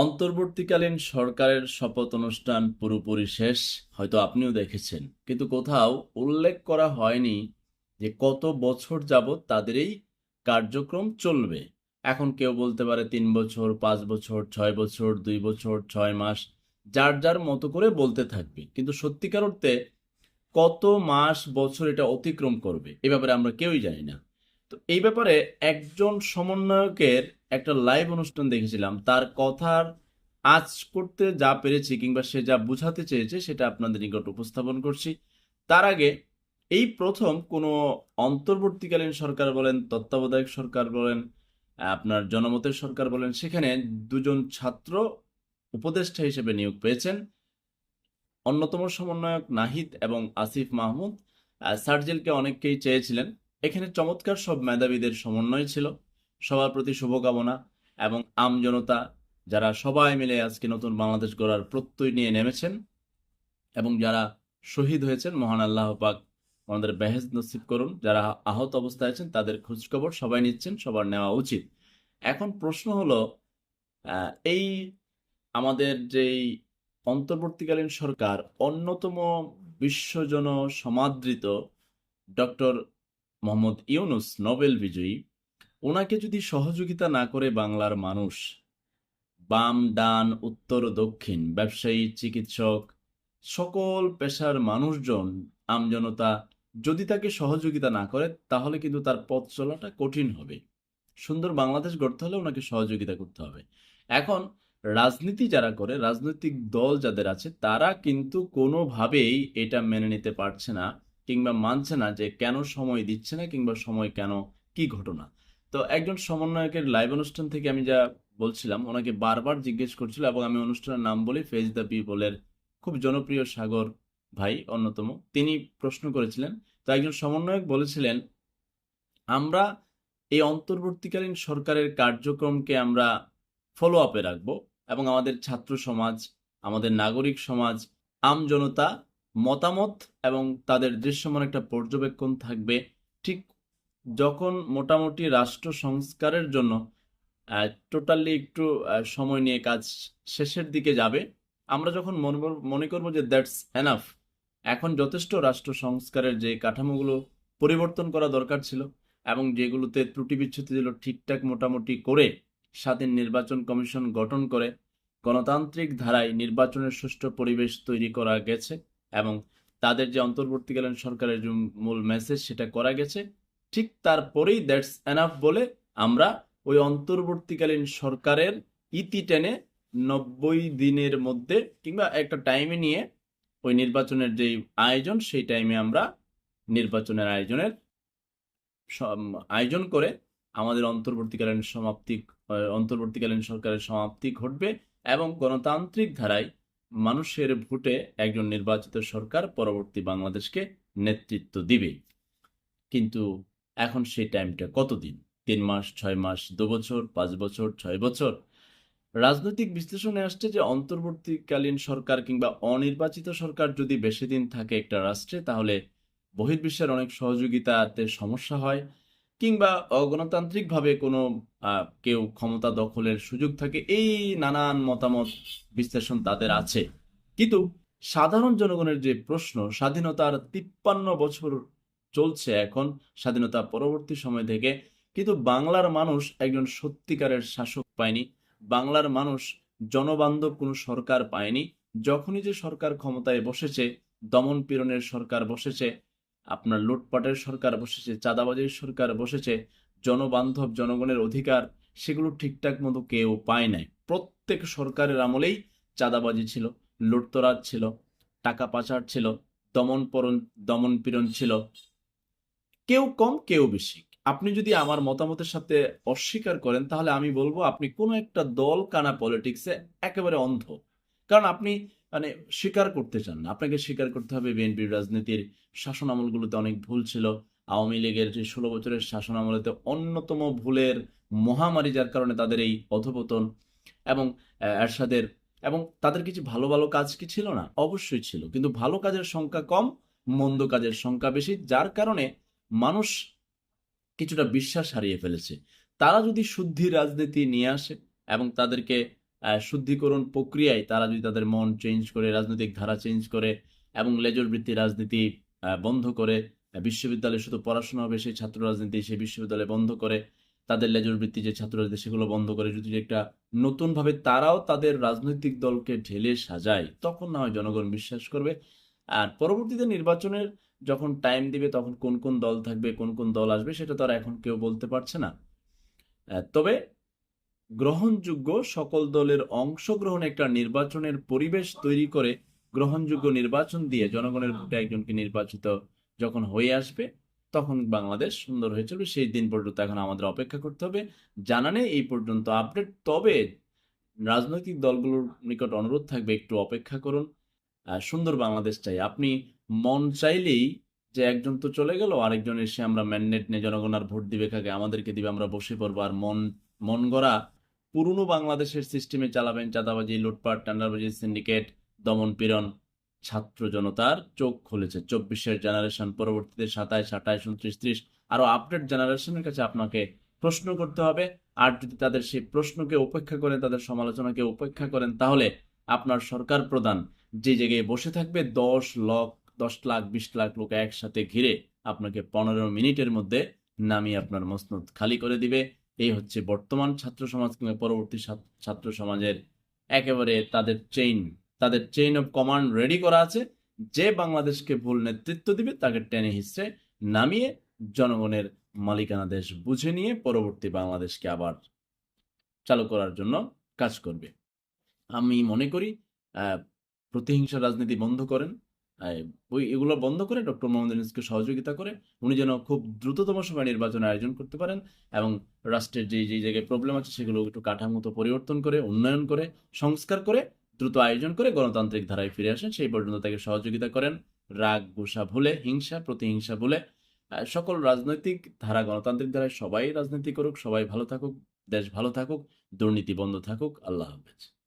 অন্তর্বর্তীকালীন সরকারের শপথ অনুষ্ঠান পুরোপুরি শেষ, হয়তো আপনিও দেখেছেন। কিন্তু কোথাও উল্লেখ করা হয়নি যে কত বছর যাবৎ তাদের এই কার্যক্রম চলবে। এখন কেউ বলতে পারে তিন বছর, পাঁচ বছর, ছয় বছর, দুই বছর, ছয় মাস, যার যার মতো করে বলতে থাকবে। কিন্তু সত্যিকার অর্থে কত মাস, বছর এটা অতিক্রম করবে, এ ব্যাপারে আমরা কেউই জানি না। তো এই ব্যাপারে একজন সমন্বয়কের একটা লাইভ অনুষ্ঠান দেখেছিলাম। তার কথার আজ করতে যা পেরেছি কিংবা সে যা বুঝাতে চেয়েছে, সেটা আপনাদের নিকট উপস্থাপন করছি। তার আগে এই প্রথম কোনো অন্তর্বর্তীকালীন সরকার বলেন, তত্ত্বাবধায়ক সরকার বলেন, আপনার জনমতের সরকার বলেন, সেখানে দুজন ছাত্র উপদেষ্টা হিসেবে নিয়োগ পেয়েছেন। অন্যতম সমন্বয়ক নাহিদ এবং আসিফ মাহমুদ সার্জেলকে অনেককেই চেয়েছিলেন। এখানে চমৎকার সব মেধাবীদের সমন্বয় ছিল। সবার প্রতি শুভকামনা এবং আমজনতা যারা সবাই মিলে আজকে নতুন বাংলাদেশ গড়ার প্রত্যয় নিয়ে নেমেছেন এবং যারা শহীদ হয়েছেন, মহান আল্লাহ পাক আমাদের বেহেজ নসিব করুন। যারা আহত অবস্থায় আছেন, তাদের খোঁজখবর সবাই নিচ্ছেন, সবার নেওয়া উচিত। এখন প্রশ্ন হলো এই আমাদের যেই অন্তর্বর্তীকালীন সরকার, অন্যতম বিশ্বজন সমাদৃত ডক্টর মোহাম্মদ ইউনুস, নোবেল বিজয়ী ওনাকে যদি সহযোগিতা না করে বাংলার মানুষ, বাম, ডান, উত্তর, দক্ষিণ, ব্যবসায়ী, চিকিৎসক, সকল পেশার মানুষজন আমজনতা যদি তাকে সহযোগিতা না করে, তাহলে কিন্তু তার পথ চলাটা কঠিন হবে। সুন্দর বাংলাদেশ গড়তে হলে ওনাকে সহযোগিতা করতে হবে। এখন রাজনীতি যারা করে, রাজনৈতিক দল যাদের আছে, তারা কিন্তু কোনোভাবেই এটা মেনে নিতে পারছে না কিংবা মানছে না যে কেন সময় দিচ্ছে না কিংবা সময় কেন, কি ঘটনা। তো একজন সমন্বয়কের লাইভ অনুষ্ঠান থেকে আমি যা বলছিলাম, ওনাকে বারবার জিজ্ঞেস করছিল এবং আমি অনুষ্ঠানের নাম বলি ফেজ দ্য পিপলের খুব জনপ্রিয় সাগর ভাই, অন্যতম। তিনি প্রশ্ন করেছিলেন, তো একজন সমন্বয়ক বলেছিলেন, আমরা এই অন্তর্বর্তীকালীন সরকারের কার্যক্রমকে আমরা ফলো আপে রাখব এবং আমাদের ছাত্র সমাজ, আমাদের নাগরিক সমাজ আমজনতা মতামত এবং তাদের দৃশ্যমান একটা পর্যবেক্ষণ থাকবে ঠিক যখন মোটামুটি রাষ্ট্র সংস্কারের জন্য টোটালি একটু সময় নিয়ে কাজ শেষের দিকে যাবে, আমরা যখন মনে কর- করব যে দ্যাটস এনাফ এখন যথেষ্ট রাষ্ট্র সংস্কারের যে কাঠামোগুলো পরিবর্তন করা দরকার ছিল এবং যেগুলোতে ত্রুটি বিচ্ছুতি ছিল ঠিকঠাক মোটামুটি করে স্বাধীন নির্বাচন কমিশন গঠন করে গণতান্ত্রিক ধারায় নির্বাচনের সুষ্ঠু পরিবেশ তৈরি করা গেছে এবং তাদের যে অন্তর্বর্তীকালীন সরকারের যে মূল মেসেজ সেটা করা গেছে ঠিক তারপরেই দ্যাটস এনাফ বলে আমরা ওই অন্তর্বর্তীকালীন সরকারের ইতি টেনে নব্বই দিনের মধ্যে কিংবা একটা টাইমে নিয়ে ওই নির্বাচনের যে আয়োজন, সেই টাইমে আমরা নির্বাচনের আয়োজনের আয়োজন করে আমাদের অন্তর্বর্তীকালীন সমাপ্তি অন্তর্বর্তীকালীন সরকারের সমাপ্তি ঘটবে এবং গণতান্ত্রিক ধারায় মানুষের ভোটে একজন নির্বাচিত সরকার পরবর্তী বাংলাদেশকে নেতৃত্ব দিবে। কিন্তু এখন সেই টাইমটা কতদিন? তিন মাস, ছয় মাস, দু বছর, পাঁচ বছর, ছয় বছর? রাজনৈতিক বিশ্লেষণে আসছে যে অন্তর্বর্তীকালীন সরকার কিংবা অনির্বাচিত সরকার যদি বেশি দিন থাকে একটা রাষ্ট্রে, তাহলে বহির্বিশ্বের অনেক সহযোগিতাতে সমস্যা হয়। কিংবা অগণতান্ত্রিকভাবে কোনো কেউ ক্ষমতা দখলের সুযোগ থাকে, এই নানান মতামত বিশ্লেষণ তাদের আছে। কিন্তু সাধারণ জনগণের যে প্রশ্ন, স্বাধীনতার তিপ্পান্ন বছর চলছে এখন স্বাধীনতা পরবর্তী সময় থেকে। কিন্তু বাংলার মানুষ একজন সত্যিকারের শাসক পায়নি। বাংলার মানুষ জনবান্ধব কোনো সরকার পায়নি। যখনই যে সরকার ক্ষমতায় বসেছে, দমন পীড়নের সরকার বসেছে, আপনার লুটপাটের সরকার বসেছে, চাঁদাবাজির সরকার বসেছে, জনবান্ধব জনগণের অধিকার, সেগুলো ঠিকঠাক মতো কেউ পায় নাই। প্রত্যেক সরকারের আমলেই চাঁদাবাজি ছিল, লুটতরাজ ছিল, টাকা পাচার ছিল, দমন পরণ দমন পীড়ন ছিল কেউ কম, কেউ বেশি। আপনি যদি আমার মতামতের সাথে অস্বীকার করেন, তাহলে আমি বলব আপনি কোনো একটা দল কানা পলিটিক্সে একেবারে অন্ধ। কারণ আপনি মানে স্বীকার করতে চান না। আপনাকে স্বীকার করতে হবে বিএনপির রাজনীতির শাসন আমলগুলোতে অনেক ভুল ছিল। আওয়ামী লীগের যে ষোলো বছরের শাসন আমলেতে অন্যতম ভুলের মহামারী যার কারণে তাদের এই অধপতন এবং এরশাদের এবং তাদের কিছু ভালো ভালো কাজ কি ছিল না? অবশ্যই ছিল। কিন্তু ভালো কাজের সংখ্যা কম, মন্দ কাজের সংখ্যা বেশি, যার কারণে মানুষ কিছুটা বিশ্বাস হারিয়ে ফেলেছে। তারা যদি শুদ্ধি রাজনীতি নিয়ে আসে এবং তাদেরকে শুদ্ধিকরণ প্রক্রিয়ায় তারা যদি তাদের মন চেঞ্জ করে, রাজনৈতিক ধারা চেঞ্জ করে এবং লেজর বৃত্তি রাজনীতি বন্ধ করে বিশ্ববিদ্যালয়ে শুধু পড়াশোনা হবে সেই ছাত্র রাজনীতি, সেই বিশ্ববিদ্যালয়ে বন্ধ করে, তাদের লেজর বৃত্তি যে ছাত্র রাজনীতি সেগুলো বন্ধ করে যদি একটা নতুনভাবে তারাও তাদের রাজনৈতিক দলকে ঢেলে সাজায়, তখন না হয় জনগণ বিশ্বাস করবে। আর পরবর্তীতে নির্বাচনের যখন টাইম দিবে তখন কোন কোন দল থাকবে, কোন কোন দল আসবে সেটা তো আর এখন কেউ বলতে পারছে না। তবে গ্রহণযোগ্য সকল দলের অংশগ্রহণ একটা নির্বাচনের পরিবেশ তৈরি করে গ্রহণযোগ্য নির্বাচন দিয়ে জনগণের ভোটে একজনকে নির্বাচিত যখন হয়ে আসবে, তখন বাংলাদেশ সুন্দর হয়ে চলবে। সেই দিন পর্যন্ত এখন আমাদের অপেক্ষা করতে হবে। জানা নেই এই পর্যন্ত আপডেট তবে রাজনৈতিক দলগুলোর নিকট অনুরোধ থাকবে একটু অপেক্ষা করুন। সুন্দর বাংলাদেশ চাই। আপনি মন চাইলেই যে একজন তো চলে গেল, আরেকজন এসে আমরা ম্যান্ডেট নিয়ে জনগণ আর ভোট দিবে কাকে? আমাদেরকে দিবে, আমরা বসে পড়ব। আর মন মন গড়া পুরনো বাংলাদেশের সিস্টেমে চালাবেন চাঁদাবাজি, লুটপাট, টান্ডারবাজি সিন্ডিকেট দমন পীড়ন, ছাত্র জনতার চোখ খুলেছে। চব্বিশের জেনারেশন পরবর্তীতে সাতাইশ, আঠাইশ, উনত্রিশ, ত্রিশ, আরও আপডেট জেনারেশনের কাছে আপনাকে প্রশ্ন করতে হবে। আর যদি তাদের সেই প্রশ্নকে উপেক্ষা করেন, তাদের সমালোচনাকে উপেক্ষা করেন, তাহলে আপনার সরকার প্রধান যে জায়গায় বসে থাকবে, দশ লক্ষ দশ লাখ, বিশ লাখ লোক একসাথে ঘিরে আপনাকে পনেরো মিনিটের মধ্যে নামিয়ে আপনার মসনদ খালি করে দিবে। এই হচ্ছে বর্তমান ছাত্র সমাজ কিংবা পরবর্তী ছাত্র- সমাজের একেবারে তাদের চেইন তাদের চেইন অফ কমান্ড রেডি করা আছে। যে বাংলাদেশকে ভুল নেতৃত্ব দিবে তাকে টেনে হিসেবে নামিয়ে জনগণের মালিকানা দেশ বুঝে নিয়ে পরবর্তী বাংলাদেশকে আবার চালু করার জন্য কাজ করবে। আমি মনে করি প্রতিহিংসা রাজনীতি বন্ধ করেন। ওই এগুলো বন্ধ করে ডক্টর মোহাম্মদ ইউনূসকে সহযোগিতা করে উনি যেন খুব দ্রুততম সময় নির্বাচন আয়োজন করতে পারেন এবং রাষ্ট্রের যে যে জায়গায় প্রবলেম আছে সেগুলো একটু কাঠামোতো পরিবর্তন করে, উন্নয়ন করে, সংস্কার করে, দ্রুত আয়োজন করে গণতান্ত্রিক ধারায় ফিরে আসেন, সেই পর্যন্ত তাকে সহযোগিতা করেন। রাগ, গুসা ভুলে, হিংসা, প্রতিহিংসা ভুলে সকল রাজনৈতিক ধারা গণতান্ত্রিক ধারায় সবাই রাজনীতি করুক, সবাই ভালো থাকুক, দেশ ভালো থাকুক, দুর্নীতি বন্ধ থাকুক, আল্লাহ হাফেজ।